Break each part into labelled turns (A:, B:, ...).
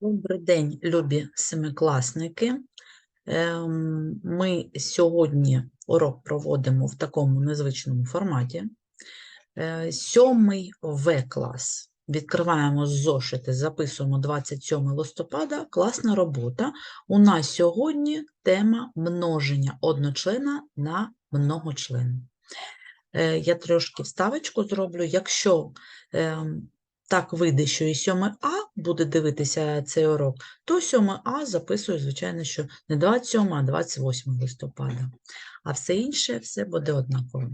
A: Добрий день, любі семикласники. Ем, Ми сьогодні урок проводимо в такому незвичному форматі. Е, Сьомий В-клас. Відкриваємо зошити, записуємо 27 листопада. Класна робота. У нас сьогодні тема множення одночлена на многочлен. Е, Я трошки вставочку зроблю. Якщо ем, так вийде, що і 7А буде дивитися цей урок, то 7А записую, звичайно, що не 27, а 28 листопада. А все інше все буде однаково.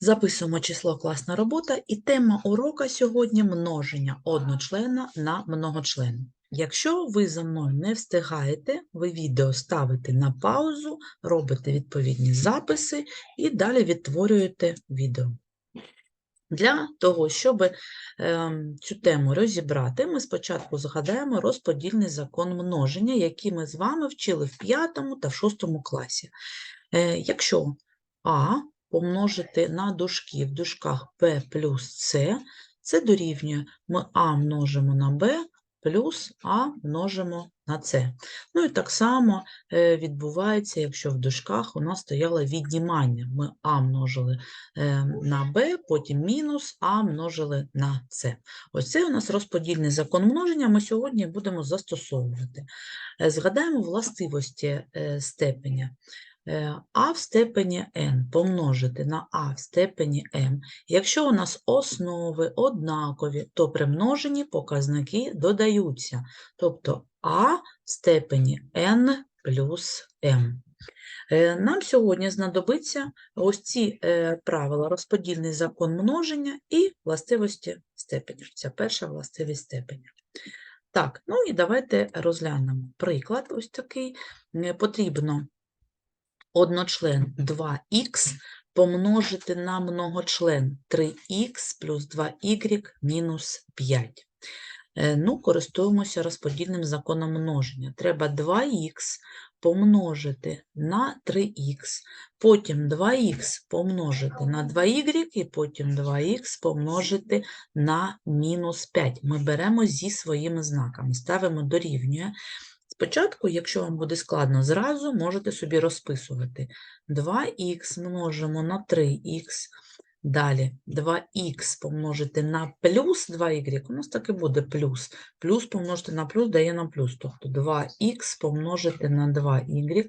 A: Записуємо число класна робота, і тема урока сьогодні множення одночлена на многочлен. Якщо ви за мною не встигаєте, ви відео ставите на паузу, робите відповідні записи і далі відтворюєте відео. Для того, щоб ем, цю тему розібрати, ми спочатку згадаємо розподільний закон множення, який ми з вами вчили в 5 та в 6 класі. Е, Якщо А помножити на дужки в дужках Б плюс С, це дорівнює ми А множимо на Б плюс А множимо на С. Ну і так само е, відбувається, якщо в дужках у нас стояло віднімання. Ми А множили е, на b, потім мінус а множили на c. Ось це у нас розподільний закон множення, ми сьогодні будемо застосовувати. Е, Згадаємо властивості степеня. Е, А в степені n помножити на а в степені m. Якщо у нас основи однакові, то при множенні показники додаються. Тобто а в степені n плюс m. Е, Нам сьогодні знадобиться ось ці е, правила розподільний закон множення і властивості степеня. Це перша властивість степеня. Так, ну і давайте розглянемо приклад ось такий. Потрібно одночлен 2х помножити на многочлен 3х плюс 2y мінус 5. Е, Ну, користуємося розподільним законом множення. Треба 2х помножити на 3х, потім 2х помножити на 2y, і потім 2х помножити на мінус 5. Ми беремо зі своїми знаками, ставимо дорівнює. Спочатку, якщо вам буде складно зразу, можете собі розписувати. 2х множимо на 3х, далі 2х помножити на плюс 2y, у нас так і буде плюс. Плюс помножити на плюс дає нам плюс, тобто 2х помножити на 2y.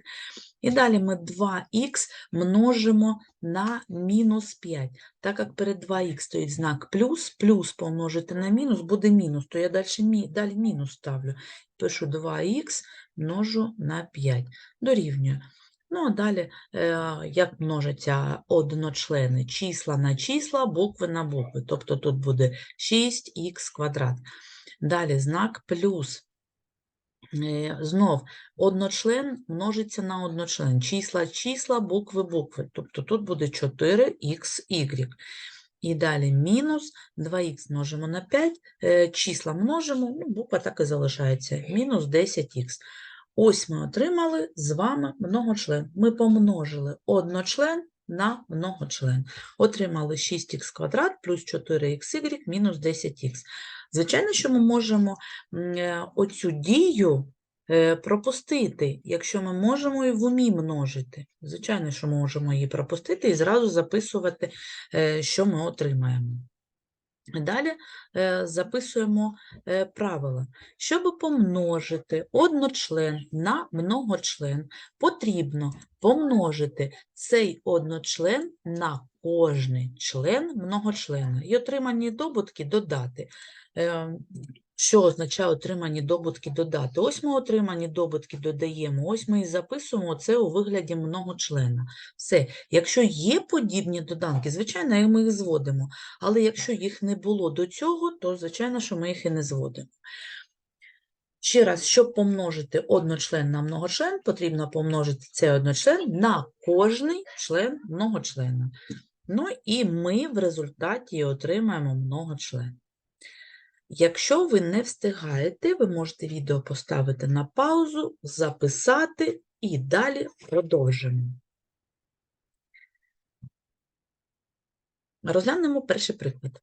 A: І далі ми 2х множимо на мінус 5. Так як перед 2х стоїть знак плюс, плюс помножити на мінус буде мінус, то я далі, далі мінус ставлю. Пишу 2х множу на 5. Дорівнює. Ну, а далі, е, як множаться одночлени, числа на числа, букви на букви. Тобто тут буде 6х квадрат. Далі знак плюс. Е, Знов одночлен множиться на одночлен. Числа, числа, букви, букви. Тобто тут буде 4xy. І далі мінус 2х множимо на 5, е, числа множимо, ну, буква так і залишається, мінус 10х. Ось ми отримали з вами многочлен. Ми помножили одночлен на многочлен. Отримали 6х квадрат плюс 4xy мінус 10х. Звичайно, що ми можемо е, оцю дію е, пропустити, якщо ми можемо і в умі множити. Звичайно, що можемо її пропустити і зразу записувати, е, що ми отримаємо. Далі е, записуємо е, правила. Щоб помножити одночлен на многочлен, потрібно помножити цей одночлен на кожний член многочлена і отримані добутки додати. Що означає отримані добутки додати? Ось ми отримані добутки додаємо, ось ми і записуємо це у вигляді многочлена. Все, якщо є подібні доданки, звичайно, ми їх зводимо. Але якщо їх не було до цього, то звичайно, що ми їх і не зводимо. Ще раз, щоб помножити одночлен на многочлен, потрібно помножити цей одночлен на кожний член многочлена. Ну і ми в результаті отримаємо многочлен. Якщо ви не встигаєте, ви можете відео поставити на паузу, записати і далі продовжимо. Розглянемо перший приклад.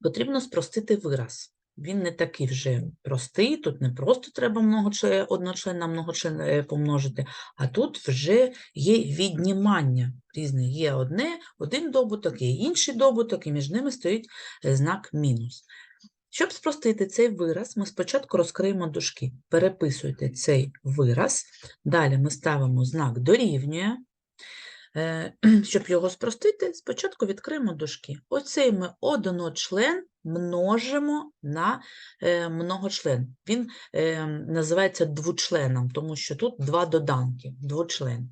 A: Потрібно спростити вираз. він не такий вже простий, тут не просто треба многочлен, одночлен многочлен е, помножити, а тут вже є віднімання різне. Є одне, один добуток, є інший добуток, і між ними стоїть е, знак мінус. Щоб спростити цей вираз, ми спочатку розкриємо дужки. Переписуйте цей вираз, далі ми ставимо знак дорівнює. Е, Щоб його спростити, спочатку відкриємо дужки. Оцей ми одночлен множимо на е, многочлен. Він е, називається двучленом, тому що тут два доданки, двучлен.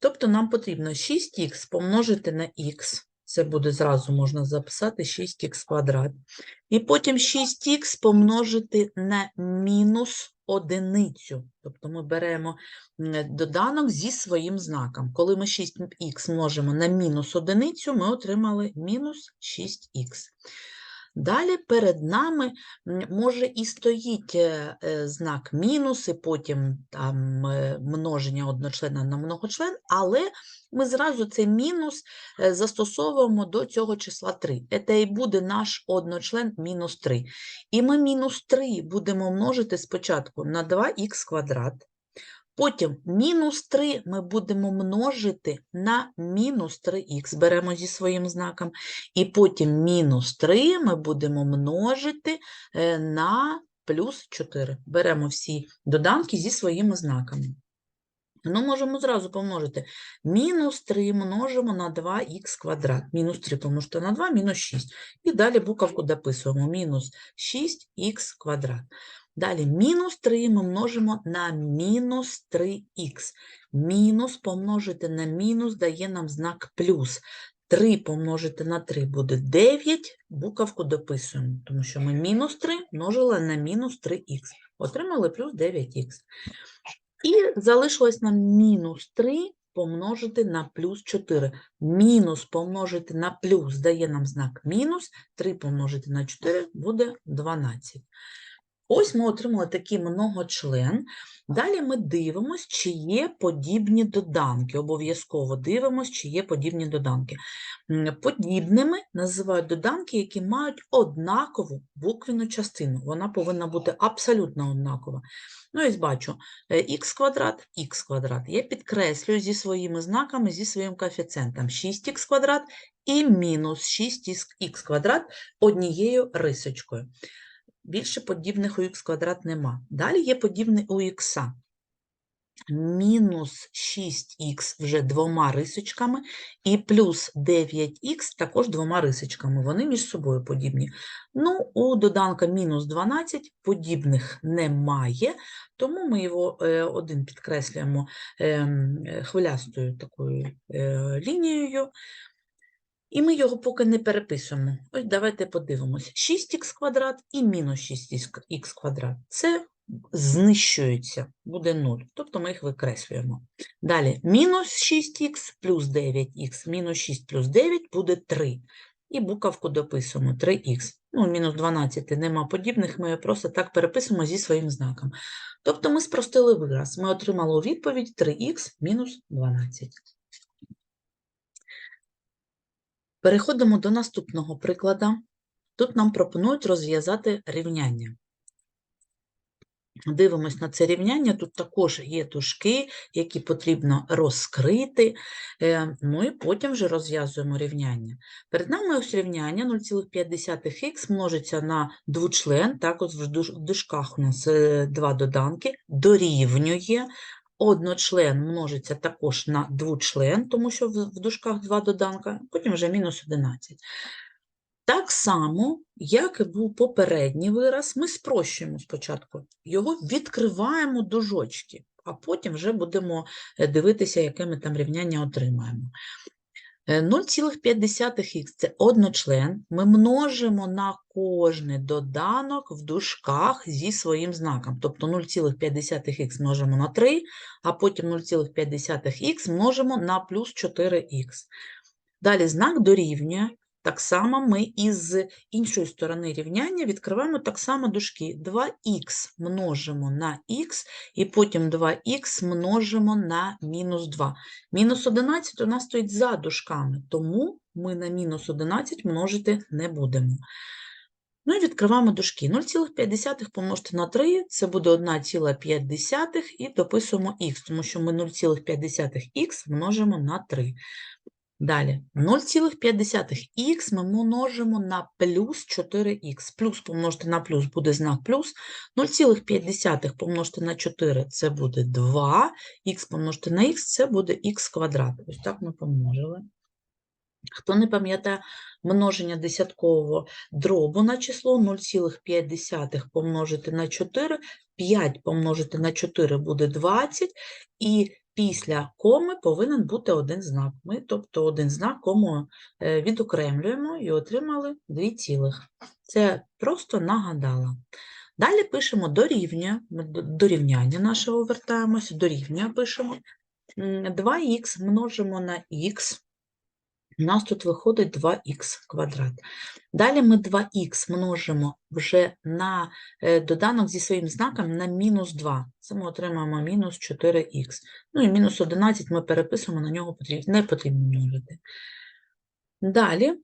A: Тобто нам потрібно 6х помножити на х, це буде зразу можна записати 6х квадрат. І потім 6х помножити на мінус одиницю. Тобто ми беремо доданок зі своїм знаком. Коли ми 6х множимо на мінус одиницю, ми отримали мінус 6х. Далі перед нами може і стоїть е, е, знак мінус, і потім там е, множення одночлена на многочлен, але ми зразу цей мінус застосовуємо до цього числа 3. Це і буде наш одночлен мінус 3. І ми мінус 3 будемо множити спочатку на 2х квадрат, потім мінус 3 ми будемо множити на мінус 3х, беремо зі своїм знаком, і потім мінус 3 ми будемо множити е, на плюс 4. Беремо всі доданки зі своїми знаками. Ну, можемо зразу помножити. Мінус 3 множимо на 2х квадрат. Мінус 3 помножити на 2, мінус 6. І далі буковку дописуємо. Мінус 6х квадрат. Далі мінус 3 ми множимо на мінус 3х. Мінус помножити на мінус дає нам знак плюс. 3 помножити на 3 буде 9, буковку дописуємо, тому що ми мінус 3 множили на мінус 3х. Отримали плюс 9х. І залишилось нам мінус 3 помножити на плюс 4. Мінус помножити на плюс дає нам знак мінус, 3 помножити на 4 буде 12. Ось ми отримали такий многочлен. Далі ми дивимося, чи є подібні доданки. Обов'язково дивимося, чи є подібні доданки. Подібними називають доданки, які мають однакову буквену частину. Вона повинна бути абсолютно однакова. Ну, ось бачу, х квадрат, х квадрат. Я підкреслюю зі своїми знаками, зі своїм коефіцієнтом 6х квадрат і мінус 6х квадрат однією рисочкою. Більше подібних у х квадрат нема. Далі є подібний у х. Мінус 6х вже двома рисочками, і плюс 9х також двома рисочками. Вони між собою подібні. Ну, у доданка мінус 12 подібних немає, тому ми його е, один підкреслюємо ем, хвилястою такою е, лінією. І ми його поки не переписуємо. Ось давайте подивимось. 6х квадрат і мінус 6х квадрат. Це знищується, буде 0. Тобто ми їх викреслюємо. Далі мінус 6х плюс 9х, мінус 6 плюс 9 буде 3. І буковку дописуємо 3х. Ну, мінус 12 нема подібних, ми просто так переписуємо зі своїм знаком. Тобто ми спростили вираз. Ми отримали у відповідь 3х мінус 12. Переходимо до наступного прикладу. Тут нам пропонують розв'язати рівняння. Дивимось на це рівняння. Тут також є тушки, які потрібно розкрити. е, Ну і потім вже розв'язуємо рівняння. Перед нами ось рівняння 0,5х множиться на двучлен, так ось в дужках у нас е, два доданки, дорівнює. Одночлен множиться також на двочлен, тому що в дужках два доданка, потім вже мінус 11. Так само, як і був попередній вираз, ми спрощуємо спочатку. Його відкриваємо дужочки, а потім вже будемо е, дивитися, яке ми там рівняння отримаємо. Е, 0,5х – це одночлен. Ми множимо на кожний доданок в дужках зі своїм знаком. Тобто 0,5х множимо на 3, а потім 0,5х множимо на плюс 4х. Далі знак дорівнює. Так само ми із іншої сторони рівняння відкриваємо так само дужки. 2х множимо на х, і потім 2х множимо на мінус 2. Мінус 11 у нас стоїть за дужками, тому ми на мінус 11 множити не будемо. Ну і відкриваємо дужки. 0,5 помножити на 3 це буде 1,5 і дописуємо х, тому що ми 0,5х множимо на 3. Далі 0,5х ми множимо на плюс 4х. Плюс помножити на плюс буде знак плюс. 0,5 помножити на 4 це буде 2, х помножити на х це буде х квадрат. Ось так ми помножили. Хто не пам'ятає множення десяткового дробу на число 0,5 помножити на 4, 5 помножити на 4 буде 20, і після коми повинен бути один знак. Ми, тобто один знак кому е, відокремлюємо і отримали 2 цілих. Це просто нагадала. Далі пишемо дорівнює, дорівняння нашого вертаємося, дорівнює пишемо. 2х множимо на х, у нас тут виходить 2х квадрат. Далі ми 2х множимо вже на е, доданок зі своїм знаком на мінус 2. Це ми отримаємо мінус 4х. Ну і мінус 11 ми переписуємо, на нього не потрібно множити. Далі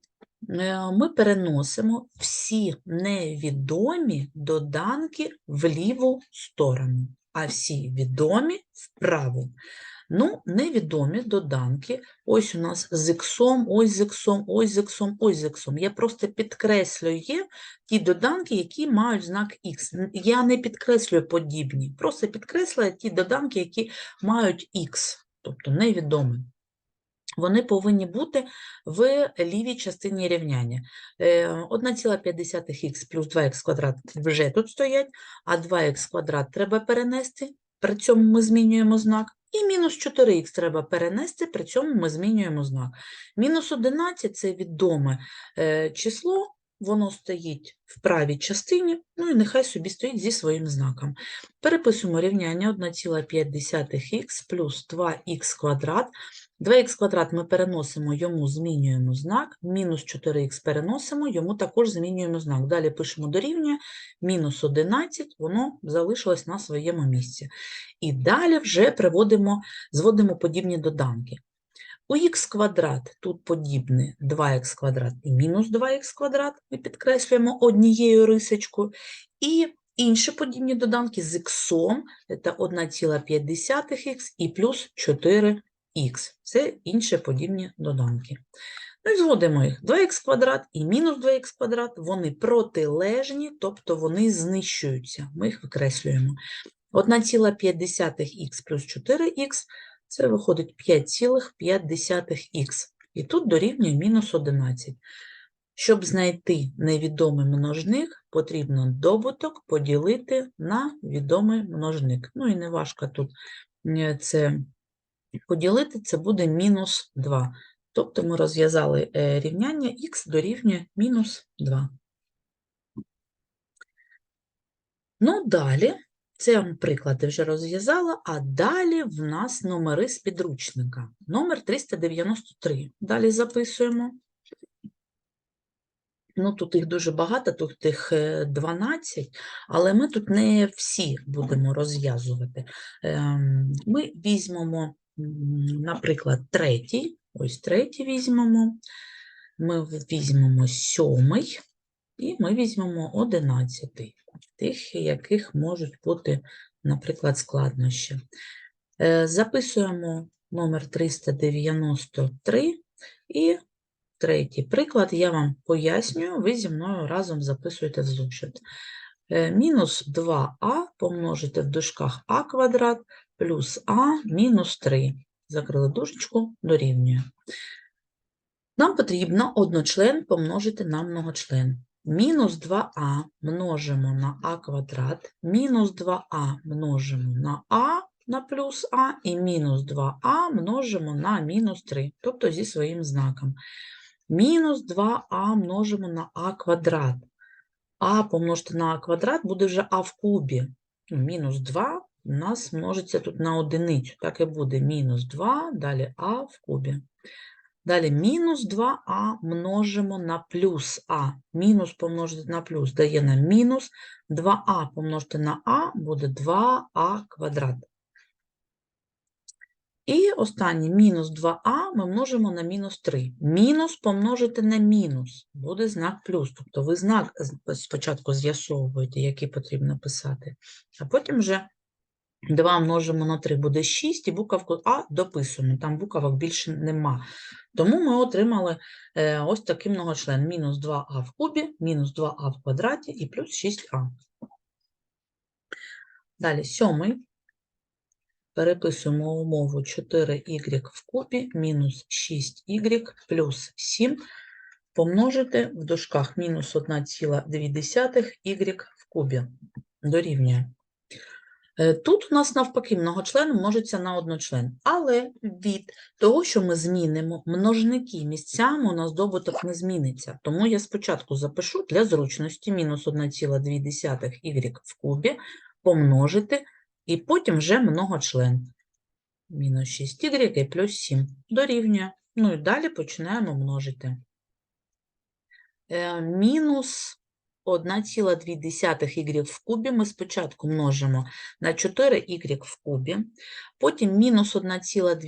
A: е, ми переносимо всі невідомі доданки в ліву сторону, а всі відомі вправу. Ну, невідомі доданки. Ось у нас з іксом, ось з іксом, ось з іксом, ось з іксом. Я просто підкреслюю ті доданки, які мають знак Х. Я не підкреслюю подібні, просто підкреслюю ті доданки, які мають Х, тобто невідомі. Вони повинні бути в лівій частині рівняння. 1,5х плюс 2х квадрат вже тут стоять, а 2х квадрат треба перенести, при цьому ми змінюємо знак. І мінус 4х треба перенести, при цьому ми змінюємо знак. Мінус 11 це відоме е, число, воно стоїть в правій частині, ну і нехай собі стоїть зі своїм знаком. Переписуємо рівняння 1,5х плюс 2х квадрат. 2х квадрат ми переносимо, йому змінюємо знак, мінус 4х переносимо, йому також змінюємо знак. Далі пишемо дорівнює, мінус 11, воно залишилось на своєму місці. І далі вже приводимо, зводимо подібні доданки. У х квадрат тут подібне 2х квадрат і мінус 2х квадрат, ми підкреслюємо однією рисочкою. І інші подібні доданки з х, це 1,5х і плюс 4х. Це інші подібні доданки. Ну і зводимо їх 2х квадрат і мінус 2х квадрат, вони протилежні, тобто вони знищуються. Ми їх викреслюємо. 1,5х плюс 4х це виходить 5,5х. І тут дорівнює мінус 11. Щоб знайти невідомий множник, потрібно добуток поділити на відомий множник. Ну і не важко тут е, це поділити, це буде мінус 2. Тобто ми розв'язали е, рівняння х дорівнює мінус 2. Ну, далі це приклад я вже розв'язала, а далі в нас номери з підручника. Номер 393. Далі записуємо. Ну, тут їх дуже багато, тут їх 12, але ми тут не всі будемо розв'язувати. Ем, ми візьмемо, наприклад, третій, ось третій візьмемо, ми візьмемо сьомий і ми візьмемо одинадцятий. Тих, яких можуть бути, наприклад, складнощі. Е, записуємо номер 393 і третій. Приклад я вам пояснюю, ви зі мною разом записуєте в зошит. Е, мінус 2а помножити в дужках а квадрат плюс а мінус 3. Закрили дужечку, дорівнює. Нам потрібно одночлен помножити на многочлен. Мінус 2а множимо на а квадрат, мінус 2а множимо на а на плюс а, і мінус 2а множимо на мінус 3, тобто зі своїм знаком. Мінус 2а множимо на а квадрат. А помножити на а квадрат буде вже а в кубі. Ну, мінус 2 у нас множиться тут на одиницю. Так і буде мінус 2, далі а в кубі. Далі мінус 2а множимо на плюс а. Мінус помножити на плюс дає нам мінус 2а помножити на а буде 2а квадрат. І останнє мінус 2а ми множимо на мінус 3. Мінус помножити на мінус, буде знак плюс. Тобто ви знак спочатку з'ясовуєте, який потрібно писати, а потім вже 2 множимо на 3 буде 6, і буковку А дописуємо. Там буковок більше нема. Тому ми отримали е, ось такий многочлен. Мінус 2а в кубі, мінус 2а в квадраті і плюс 6а. Далі сьомий. Переписуємо умову 4y в кубі мінус 6y плюс 7 помножити в дужках мінус 1,2y в кубі. Дорівнює. Е, тут у нас навпаки многочлен множиться на одночлен, але від того, що ми змінимо множники місцями, у нас добуток не зміниться. Тому я спочатку запишу для зручності мінус 1,2y в кубі помножити, і потім вже многочлен. Мінус 6 і плюс 7 дорівнює. Ну і далі починаємо множити. Е, мінус 1,2 y в кубі ми спочатку множимо на 4y в кубі, потім мінус 1,2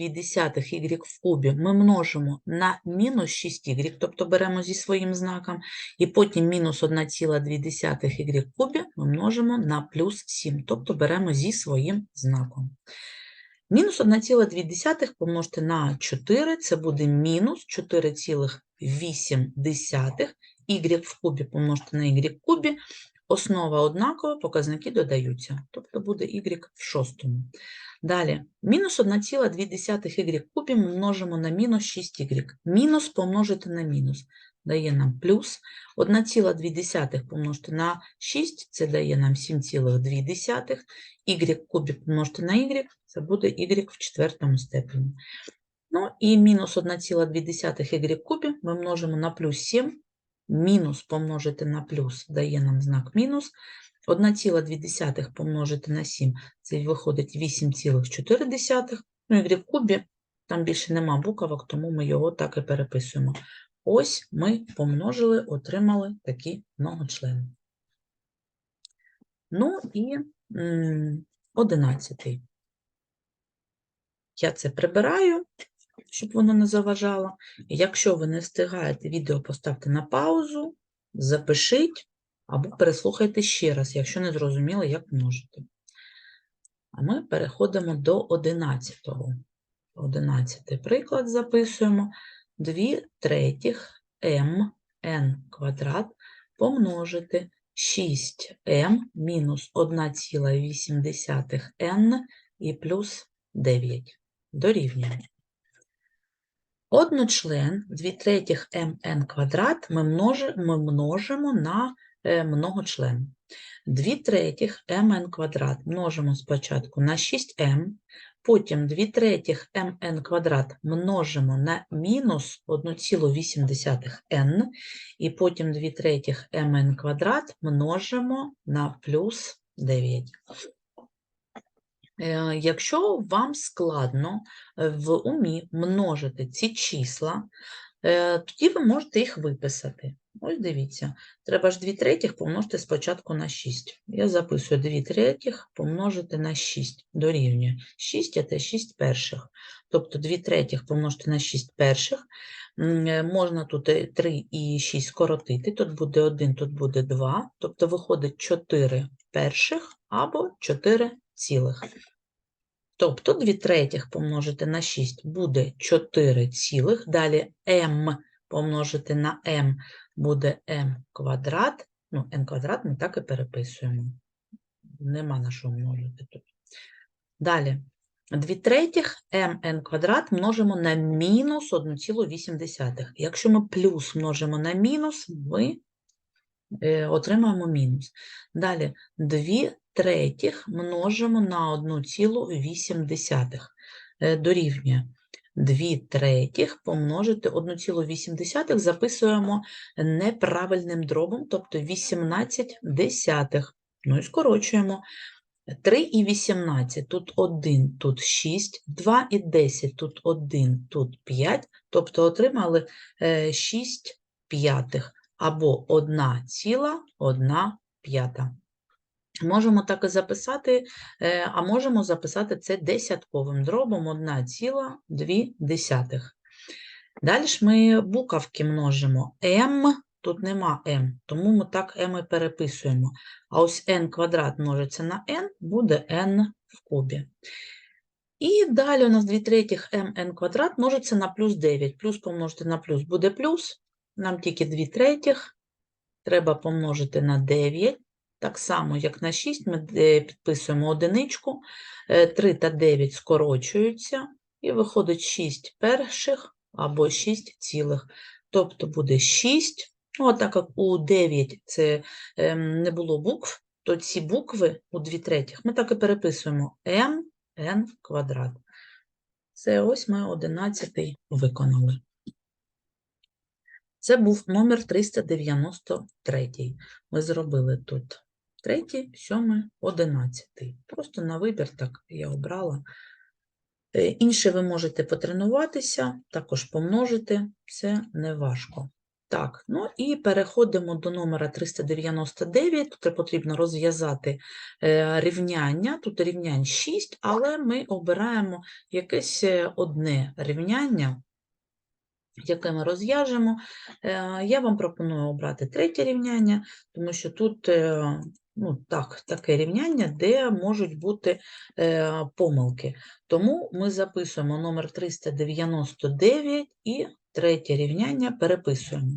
A: y в кубі ми множимо на мінус 6y, тобто беремо зі своїм знаком, і потім мінус 1,2 y в кубі ми множимо на плюс 7, тобто беремо зі своїм знаком. Мінус 1,2 помножити на 4, це буде мінус 4,8 y в кубі помножити на y в кубі, основа однакова, показники додаються, тобто буде y в шостому. Далі, мінус 1,2y кубі ми множимо на мінус 6y. Мінус помножити на мінус дає нам плюс. 1,2 помножити на 6, це дає нам 7,2. y кубі помножити на y, це буде y в четвертому степені. Ну і мінус 1,2 y кубі ми множимо на плюс 7, мінус помножити на плюс дає нам знак мінус. 1,2 помножити на 7, це виходить 8,4. Ну, y в кубі, там більше нема буковок, тому ми його так і переписуємо. Ось ми помножили, отримали такі многочлени. Ну і одинадцятий. Я це прибираю, щоб воно не заважало. Якщо ви не встигаєте відео, поставте на паузу, запишіть або переслухайте ще раз, якщо не зрозуміли, як множити. А ми переходимо до 11-го. 11 приклад записуємо. 2 третіх mn квадрат помножити 6m мінус 1,8 n і плюс 9 дорівнює. Одночлен 2 третіх mn квадрат ми, множи- ми множимо на е, многочлен. 2 третіх mn квадрат множимо спочатку на 6m, потім 2 третіх mn квадрат множимо на мінус 1,8 n, і потім 2 третіх mn квадрат множимо на плюс 9. Е, Якщо вам складно е, в умі множити ці числа, е, тоді ви можете їх виписати. Ось дивіться, треба ж 2 третіх помножити спочатку на 6. Я записую 2 третіх помножити на 6 дорівнює. 6 – це 6 перших. Тобто 2 третіх помножити на 6 перших. Е, Можна тут 3 і 6 скоротити. Тут буде 1, тут буде 2. Тобто виходить 4 перших або 4 цілих. Тобто 2 третіх помножити на 6 буде 4 цілих. Далі m помножити на m буде m квадрат. Ну, n квадрат ми так і переписуємо. Нема на що множити тут. Далі. 2 третіх mn квадрат множимо на мінус 1,8. Якщо ми плюс множимо на мінус, ми е, отримаємо мінус. Далі 2 третіх множимо на 1,8. Е, Дорівнює 2 третіх помножити 1,8 записуємо неправильним дробом, тобто 18 десятих. Ну і скорочуємо. 3 і 18, тут 1, тут 6, 2 і 10, тут 1, тут 5, тобто отримали е, 6 п'ятих або 1 ціла 1 п'ята. Можемо так і записати, е, а можемо записати це десятковим дробом 1,2. Далі ми буковки множимо. m, тут нема m, тому ми так m і переписуємо. А ось n квадрат множиться на n, буде n в кубі. І далі у нас 2 третіх mn квадрат множиться на плюс 9. Плюс помножити на плюс буде плюс. Нам тільки 2 третіх. Треба помножити на 9. Так само, як на 6, ми е, підписуємо одиничку. 3 та 9 скорочуються. І виходить 6 перших або 6 цілих. Тобто буде 6. Ну, а так як у 9 це ем, не було букв, то ці букви у 2 третіх ми так і переписуємо m n квадрат. Це ось ми 11 виконали. Це був номер 393. Ми зробили тут третій, сьомий, одинадцятий. Просто на вибір так я обрала. Е, Інше ви можете потренуватися, також помножити, це не важко. Так, ну і переходимо до номера 399. Тут потрібно розв'язати е, рівняння. Тут рівнянь 6, але ми обираємо якесь е, одне рівняння, яке ми розв'яжемо. Я вам пропоную обрати третє рівняння, тому що тут ну, так, таке рівняння, де можуть бути е, помилки. Тому ми записуємо номер 399 і третє рівняння переписуємо.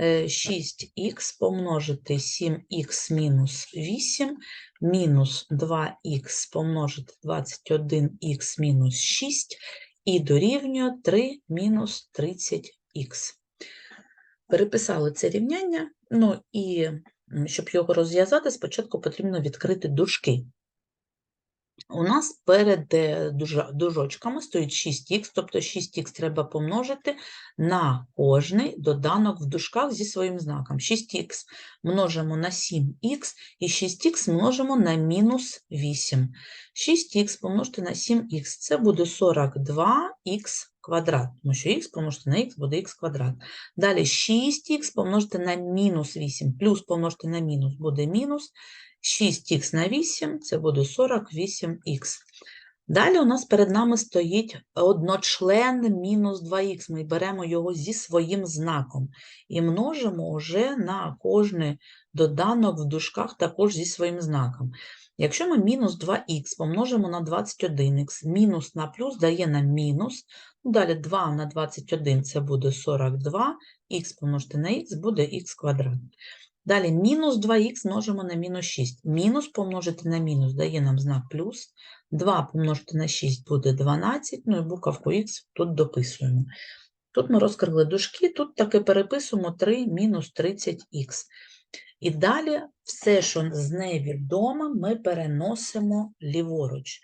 A: Е, 6х помножити 7х мінус 8, мінус 2х помножити 21х мінус 6 і дорівнює 3 мінус 30х. Переписали це рівняння, ну і щоб його розв'язати, спочатку потрібно відкрити дужки. У нас перед е, дужочками стоїть 6х, тобто 6х треба помножити на кожний доданок в дужках зі своїм знаком. 6х множимо на 7х і 6х множимо на мінус 8. 6х помножити на 7х – це буде 42х квадрат, тому що х помножити на х буде х квадрат. Далі 6х помножити на мінус 8, плюс помножити на мінус буде мінус, 6х на 8 це буде 48х. Далі у нас перед нами стоїть одночлен мінус 2х. Ми беремо його зі своїм знаком і множимо вже на кожний доданок в дужках також зі своїм знаком. Якщо ми мінус 2х помножимо на 21х, мінус на плюс дає нам мінус, ну, далі 2 на 21 це буде 42, х помножити на х буде х квадрат. Далі мінус 2х множимо на мінус 6. Мінус помножити на мінус дає нам знак плюс. 2 помножити на 6 буде 12, ну і буковку х тут дописуємо. Тут ми розкрили дужки, тут таки переписуємо 3 мінус 30х. І далі все, що з невідомим, ми переносимо ліворуч.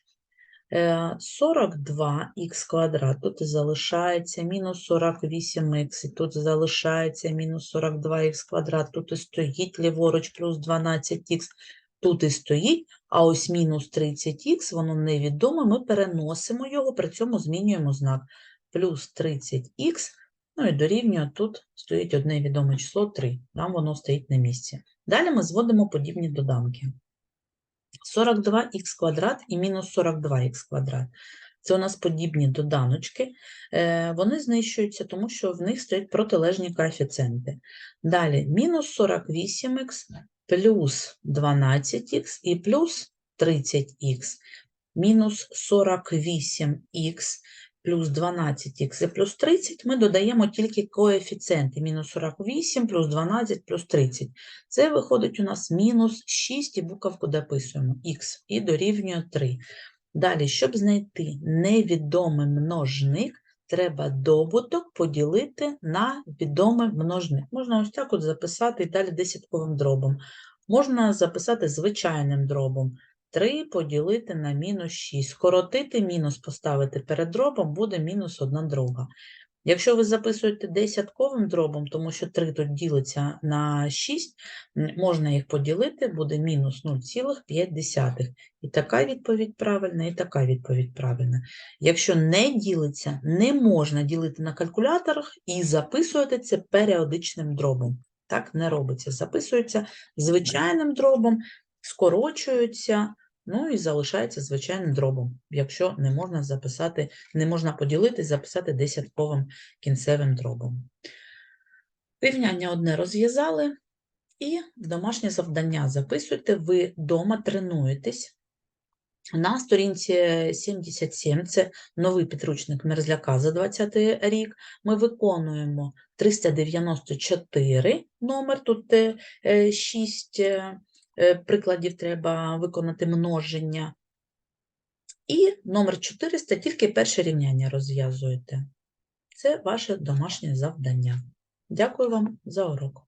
A: Е, 42х квадрат, тут залишається мінус 48х, і тут залишається мінус 42х квадрат, тут і стоїть ліворуч плюс 12х, тут і стоїть, а ось мінус 30х, воно невідоме, ми переносимо його, при цьому змінюємо знак. Плюс 30х, ну і дорівнює, тут стоїть одне відоме число 3, там воно стоїть на місці. Далі ми зводимо подібні доданки. 42х квадрат і мінус 42х квадрат. Це у нас подібні доданочки. Е, Вони знищуються, тому що в них стоять протилежні коефіцієнти. Далі мінус 48х плюс 12х і плюс 30х. Мінус 48х плюс 12х і плюс 30 ми додаємо тільки коефіцієнти. Мінус 48 плюс 12 плюс 30. Це виходить у нас мінус 6 і буковку дописуємо х і дорівнює 3. Далі, щоб знайти невідомий множник, треба добуток поділити на відомий множник. Можна ось так от записати і далі десятковим дробом. Можна записати звичайним дробом. 3 поділити на мінус 6. Скоротити мінус поставити перед дробом буде мінус 1 друга. Якщо ви записуєте десятковим дробом, тому що 3 тут ділиться на 6, можна їх поділити, буде мінус 0,5. І така відповідь правильна, і така відповідь правильна. Якщо не ділиться, не можна ділити на калькуляторах і записувати це періодичним дробом. Так не робиться. Записується звичайним дробом, скорочуються, ну і залишається звичайним дробом, якщо не можна записати, не можна поділити, записати десятковим кінцевим дробом. Рівняння одне розв'язали, і домашнє завдання записуйте, ви вдома тренуєтесь. На сторінці 77, це новий підручник Мерзляка за 20 рік, ми виконуємо 394 номер, тут 6 прикладів треба виконати множення. І номер 400, тільки перше рівняння розв'язуєте. Це ваше домашнє завдання. Дякую вам за урок.